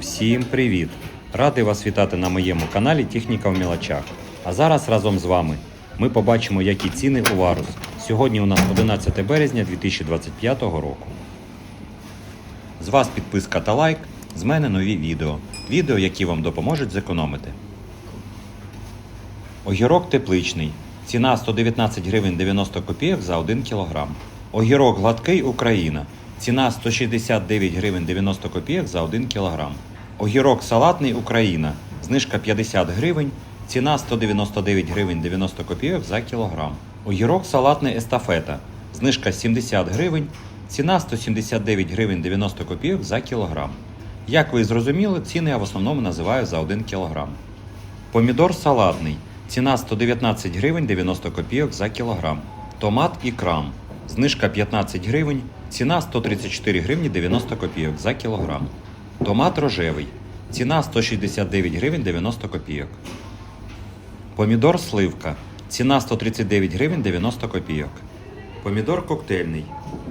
Всім привіт! Радий вас вітати на моєму каналі Техніка в мілочах. А зараз разом з вами ми побачимо, які ціни у Варус. Сьогодні у нас 11 березня 2025 року. З вас підписка та лайк, з мене нові відео. Відео, які вам допоможуть зекономити. Огірок тепличний. Ціна 119 гривень 90 копійок за 1 кг. Огірок гладкий Україна. Ціна 169 гривень 90 копійок за 1 кг. Огірок салатний Україна. Знижка 50 гривень. Ціна 199 гривень 90 копійок за кілограм. Огірок салатний естафета. Знижка 70 гривень. Ціна 179 гривень 90 копійок за кілограм. Як ви зрозуміли, ціни я в основному називаю за 1 кілограм. Помідор салатний. Ціна 119 гривень 90 копійок за кілограм. Томат і крам. Знижка 15 гривень. Ціна 134 гривні 90 копійок за кілограм. Томат рожевий. Ціна 169 гривень 90 копійок. Помідор сливка. Ціна 139 гривень 90 копійок. Помідор коктейльний.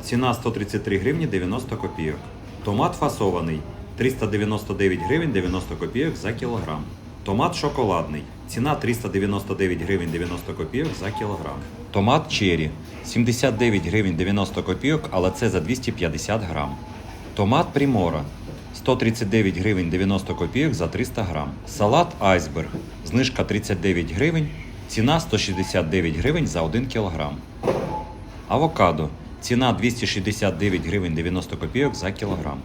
Ціна 133 гривні 90 копійок. Томат фасований 399 гривень 90 копійок за кілограм. Томат шоколадний. Ціна 399 гривень 90 копійок за кілограм. Томат черрі 79 гривень 90 копійок, але це за 250 грам. Томат Примора 139 гривень 90 копійок за 300 грам. Салат Айсберг. Знижка 39 гривень. Ціна 169 гривень за 1 кілограм. Авокадо. Ціна 269 гривень 90 копійок за кілограм.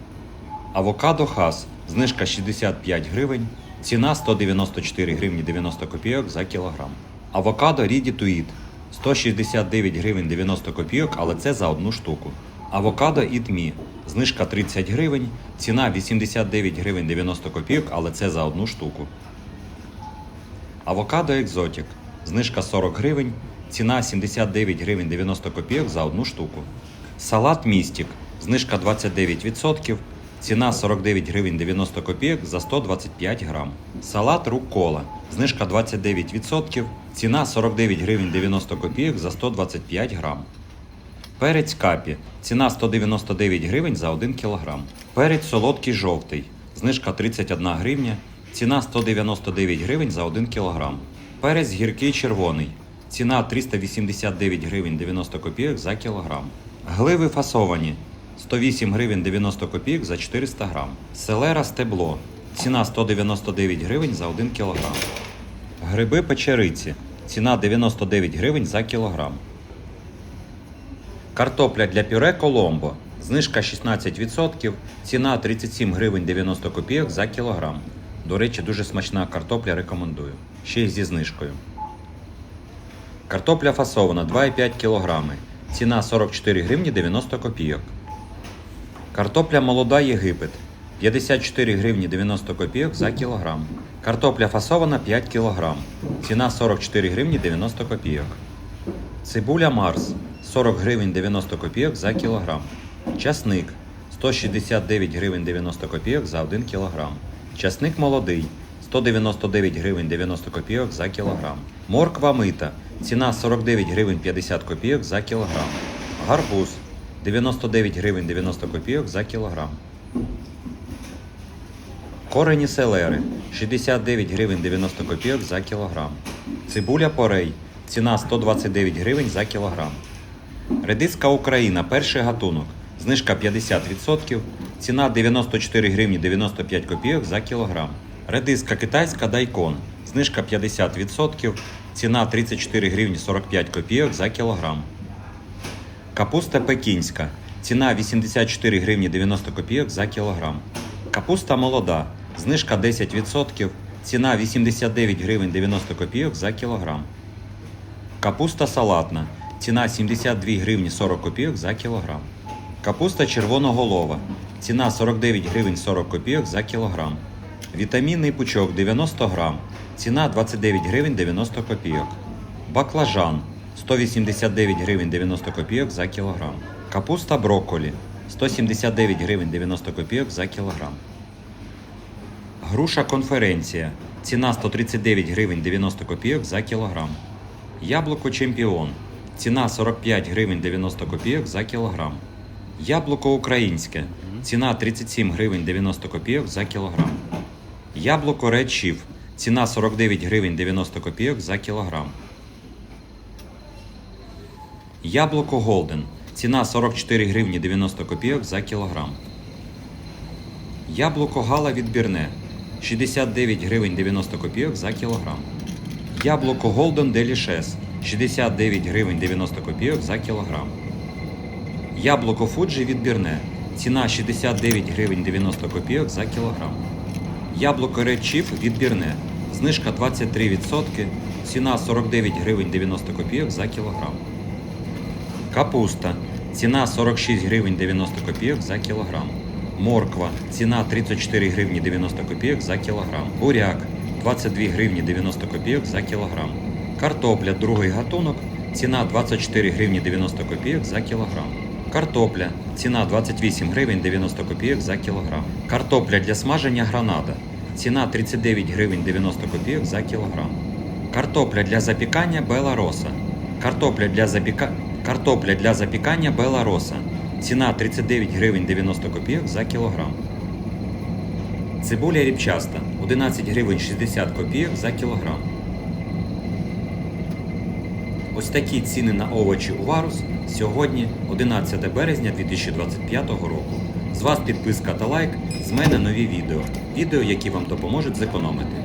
Авокадо Хас. Знижка 65 гривень. Ціна 194 гривні 90 копійок за кілограм. Авокадо to Eat. 169 гривень 90 копійок, але це за одну штуку. Авокадо Me. Знижка 30 гривень. Ціна 89 гривень 90 копійок, але це за одну штуку. Авокадо Екзотік. Знижка 40 гривень. Ціна 79 гривень 90 копійок за одну штуку. Салат Містік. Знижка 29%. Ціна 49 гривень 90 копійок за 125 грам. Салат Руккола. Знижка 29%. Ціна 49 гривень 90 копійок за 125 грам. Перець капі. Ціна 199 гривень за 1 кілограм. Перець солодкий жовтий. Знижка 31 гривня. Ціна 199 гривень за 1 кілограм. Перець гіркий червоний. Ціна 389 гривень 90 копійок за кілограм. Гливи фасовані. 108 гривень 90 копійок за 400 грам. Селера стебло. Ціна 199 гривень за 1 кілограм. Гриби печериці. Ціна 99 гривень за кілограм. Картопля для пюре Коломбо. Знижка 16%, ціна 37 гривень 90 копійок за кілограм. До речі, дуже смачна картопля рекомендую. Ще й зі знижкою. Картопля фасована 2,5 кг. Ціна 44 гривні 90 копійок. Картопля молода Єгипет 54 гривні 90 копійок за кілограм. Картопля фасована 5 кг. Ціна 44 гривні 90 копійок. Цибуля Марс 40 гривень 90 копійок за кілограм. Часник 169 гривень 90 копійок за 1 кілограм. Часник молодий 199 гривень 90 копійок за кілограм. Морква мита. Ціна 49 гривень 50 копійок за кілограм. Гарбуз 99 гривень 90 копійок за кілограм. Корені селери 69 гривень 90 копійок за кілограм. Цибуля порей. Ціна 129 гривень за кілограм. Редиска Україна, перший гатунок. Знижка 50%. Ціна 94 гривні 95 копійок за кілограм. Редиска китайська дайкон. Знижка 50%. Ціна 34 гривні 45 копійок за кілограм. Капуста пекінська. Ціна 84 гривні 90 копійок за кілограм. Капуста молода. Знижка 10%. Ціна 89 гривень 90 копійок за кілограм. Капуста салатна. Ціна 72 гривні 40 копійок за кілограм. Капуста червоноголова. Ціна 49 гривень 40 копійок за кілограм. Вітамінний пучок 90 грам. Ціна 29 гривень 90 копійок. Баклажан 189 гривень 90 копійок за кілограм. Капуста брокколі 179 гривень 90 копійок за кілограм. Груша конференція. Ціна 139 гривень 90 копійок за кілограм. Яблуко чемпіон. Ціна 45 гривень 90 копійок за кілограм. Яблуко українське. ціна 37 гривень 90 копійок за кілограм. Яблуко Chief, ціна 49 гривень 90 копійок за кілограм. Яблуко Голден, ціна 44 гривні 90 копійок за кілограм. Яблуко Гала відбірне 69 гривень 90 копійок за кілограм. Яблуко Golden Delicious 69 гривень 90 копійок за кілограм. Яблуко Fuji відбірне. Ціна 69 гривень 90 копійок за кілограм. Яблуко Red Chief відбірне. Знижка 23%. Ціна 49 гривень 90 копійок за кілограм. Капуста. Ціна 46 гривень 90 копійок за кілограм. Морква. Ціна 34 гривні 90 копійок за кілограм. Буряк 22 гривні 90 копійок за кілограм. Картопля другий гатунок. Ціна 24 гривні 90 копійок за кілограм. Картопля. Ціна 28 гривень 90 копійок за кілограм. Картопля для смаження гранада. Ціна 39 гривень 90 копійок за кілограм. Картопля для запікання Бела Роса. Картопля для запіка... Картопля для запікання Бела Роса. Ціна 39 гривень 90 копійок за кілограм. Цибуля ріпчаста 11 гривень 60 копійок за кілограм. Ось такі ціни на овочі у Варус сьогодні, 11 березня 2025 року. З вас підписка та лайк, з мене нові відео. Відео, які вам допоможуть зекономити.